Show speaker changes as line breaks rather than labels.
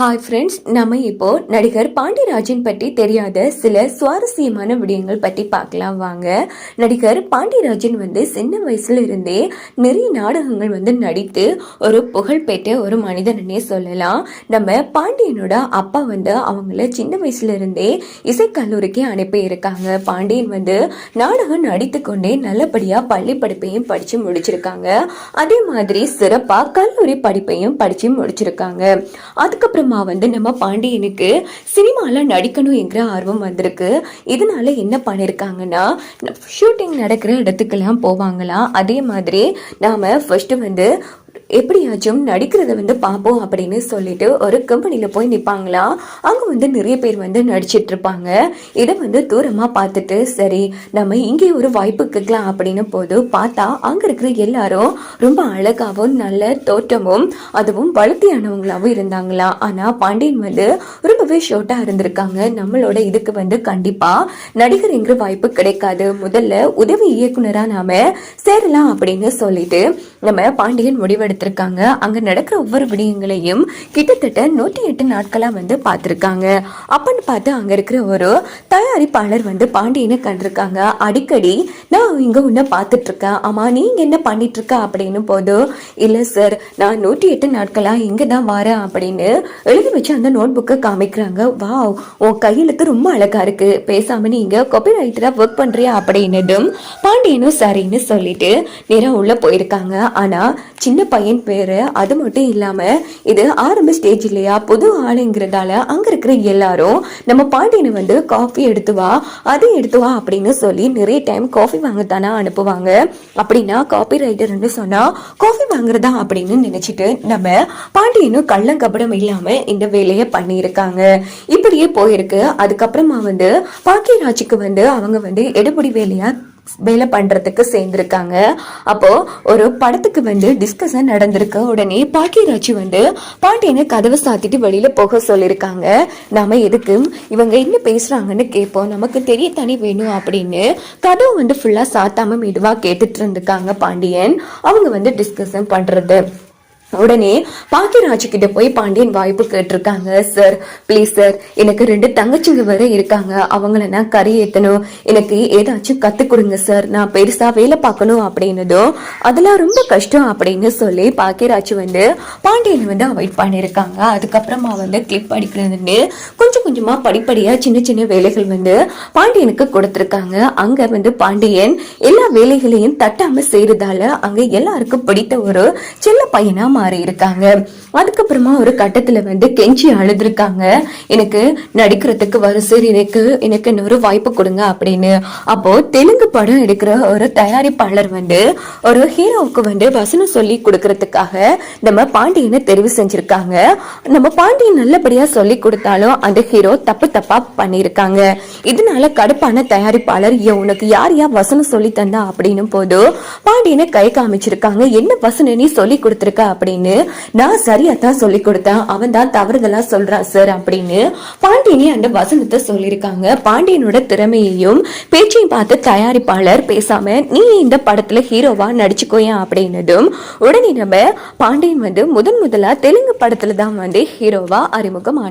Hi friends நம்ம இப்போ நடிகர் பாண்டியராஜன் பற்றி தெரியாத சில சுவாரஸ்யமான விடயங்கள் பற்றி பார்க்கலாம் வாங்க. நடிகர் பாண்டியராஜன் வந்து சின்ன வயசுல இருந்தே நிறைய நாடகங்கள் வந்து நடித்து ஒரு புகழ்பெற்ற ஒரு மனிதனே சொல்லலாம். நம்ம பாண்டியனோட அப்பா வந்து அவங்கள சின்ன வயசுல இருந்தே இசைக்கல்லூரிக்கு அனுப்பி இருக்காங்க. பாண்டியன் வந்து நாடகம் நடித்து கொண்டே நல்லபடியாக பள்ளி படிப்பையும் படித்து முடிச்சிருக்காங்க. அதே மாதிரி சிறப்பாக கல்லூரி படிப்பையும் படித்து முடிச்சிருக்காங்க. அதுக்கப்புறம் வந்து நம்ம பாண்டியனுக்கு சினிமாவில் நடிக்கணும் என்கிற ஆர்வம் வந்திருக்கு. இதனால என்ன பண்ணியிருக்காங்கன்னா ஷூட்டிங் நடக்கிற இடத்துக்கெல்லாம் போவாங்களாம் அதே மாதிரி நாம் ஃபஸ்ட்டு வந்து எப்படியாச்சும் நடிக்கிறத வந்து பார்ப்போம் அப்படின்னு சொல்லிட்டு ஒரு கம்பெனியில் போய் நிற்பாங்களா அங்கே வந்து நிறைய பேர் வந்து நடிச்சிட்டு இருப்பாங்க. இதை வந்து தூரமாக பார்த்துட்டு சரி நம்ம இங்கே ஒரு வாய்ப்பு கேட்கலாம் அப்படின்னு போது பார்த்தா அங்கே இருக்கிற எல்லாரும் ரொம்ப அழகாகவும் நல்ல தோற்றமும் அதுவும் வளர்த்தியானவங்களாகவும் இருந்தாங்களாம் ஆனால் பாண்டியன் வந்து ரொம்பவே ஷோர்ட்டாக இருந்திருக்காங்க. நம்மளோட இதுக்கு வந்து கண்டிப்பாக நடிகர் என்கிற வாய்ப்பு கிடைக்காது. முதல்ல உதவி இயக்குனராக நாம சேரலாம் அப்படின்னு சொல்லிட்டு நம்ம பாண்டியன் முடிவெடுத்து எடுத்திருக்காங்க. அங்க நடக்கிற ஒவ்வொரு விடயங்களையும் கிட்டத்தட்ட நூற்றி எட்டு நாட்களாக வந்து பார்த்துருக்காங்க. அப்பன்னு பார்த்து அங்க இருக்கிற ஒரு தயாரிப்பாளர் வந்து பாண்டியனை கண்டிருக்காங்க. அடிக்கடி நான் இங்கே உன்னை பார்த்துட்ருக்கேன். ஆமாம் ஆமா நீங்க என்ன பண்ணிட்டு இருக்க அப்படின்னு போது இல்லை சார் நான் நூற்றி எட்டு நாட்களாக இங்கே தான் வரேன் அப்படின்னு எழுதி வச்சு அந்த நோட் புக்கை காமிக்கிறாங்க. வாவ் உன் கையெழுத்து ரொம்ப அழகா இருக்கு. பேசாம நீங்கள் கொப்பி ரைட்டராக ஒர்க் பண்றியா? அப்படின்னதும் பாண்டியனும் சரின்னு சொல்லிட்டு நேரா உள்ளே போயிருக்காங்க. ஆனா சின்ன பையன் பேரு. அது மட்டும் இல்லாம இது ஆரம்ப ஸ்டேஜ் இல்லையா? புது ஆளுங்கிறதால அங்க இருக்கிற எல்லாரும் நம்ம பாண்டியனை வந்து காஃபி எடுத்து வா அதை எடுத்து வா அப்படின்னு சொல்லி நிறைய டைம் காஃபி வாங்கத்தானே அனுப்புவாங்க. அப்படின்னா காப்பி ரைட்டர்னு சொன்னா காஃபி வாங்குறதா? அப்படின்னு நினைச்சிட்டு நம்ம பாண்டியனும் கள்ளங்கபடம் இல்லாம இந்த வேலையை பண்ணியிருக்காங்க. இப்படியே போயிருக்கு. அதுக்கப்புறமா வந்து பாக்கியராஜுக்கு வந்து அவங்க வந்து எடுபடி வேலையா வேலை பண்ணுறதுக்கு சேர்ந்துருக்காங்க. அப்போது ஒரு படத்துக்கு வந்து டிஸ்கஷன் நடந்திருக்கு. உடனே பாக்கியராஜ் வந்து பாண்டியனை கதவை சாத்திட்டு வெளியில் போக சொல்லியிருக்காங்க. நாம் எதுக்கு? இவங்க என்ன பேசுகிறாங்கன்னு கேட்போம். நமக்கு தெரிய தனி வேணும் அப்படின்னு கதவு வந்து ஃபுல்லாக சாத்தாமல் மெதுவாக கேட்டுட்டு இருந்திருக்காங்க பாண்டியன். அவங்க வந்து டிஸ்கஷன் பண்ணுறது உடனே பாக்கியராஜ் கிட்ட போய் பாண்டியன் வாய்ப்பு கேட்டிருக்காங்க சார் ப்ளீஸ் சார் எனக்கு ரெண்டு தங்கச்சிங்க வர இருக்காங்க. அவங்கள நான் கரை ஏற்றணும் எனக்கு ஏதாச்சும் கத்து கொடுங்க சார் நான் பெருசா வேலை பார்க்கணும் அப்படின்னதும் அதெல்லாம் ரொம்ப கஷ்டம் அப்படின்னு சொல்லி பாக்கியராஜ் வந்து பாண்டியன் வந்து அவாய்ட் பண்ணியிருக்காங்க அதுக்கப்புறமா வந்து கிளிப் அடிக்கிறதுன்னு கொஞ்சம் கொஞ்சமா படிப்படியா சின்ன சின்ன வேலைகள் வந்து பாண்டியனுக்கு கொடுத்துருக்காங்க. அங்க வந்து பாண்டியன் எல்லா வேலைகளையும் தட்டாம செய்யறதால அங்க எல்லாருக்கும் பிடித்த ஒரு செல்ல பையனா மாறி இருக்காங்க. அதுக்கப்புறமா ஒரு கட்டத்துல வந்து கெஞ்சி அழுதுருக்காங்க. எனக்கு நடிக்கிறதுக்கு வரும் சார் எனக்கு எனக்கு இன்னொரு வாய்ப்பு கொடுங்க அப்படின்னு. அப்போ தெலுங்கு படம் எடுக்கிற ஒரு தயாரிப்பாளர் வந்து ஒரு ஹீரோவுக்கு வந்து வசனம் சொல்லி கொடுக்கறதுக்காக நம்ம பாண்டியனை தெரிவு செஞ்சிருக்காங்க. நம்ம பாண்டியன் நல்லபடியா சொல்லி கொடுத்தாலும் அந்த ஹீரோ தப்பு தப்பா பண்ணியிருக்காங்க இதனால கடுப்பான தயாரிப்பாளர் உனக்கு யார் யார் வசனம் சொல்லி தந்தா அப்படின்னும் போது பாண்டியனை கை காமிச்சிருக்காங்க. என்ன வசனம் நீ சொல்லி கொடுத்துருக்க அப்படின்னு நான் சரியா தான் சொல்லி கொடுத்தேன். அவன் தான் தவறுதலா சொல்றான் சார் அப்படின்னு பாண்டியனி அந்த வசனத்தை சொல்லியிருக்காங்க. பாண்டியனோட திறமையையும் பேச்சையும் பார்த்து தயாரிப்பாளர் பேசாம நீ இந்த படத்துல ஹீரோவா நடிச்சுக்கோயா அப்படின்னதும் உடனே நம்ம பாண்டியன் வந்து முதன் முதலா தெலுங்கு படத்துல தான் வந்து ஹீரோவா அறிமுகம்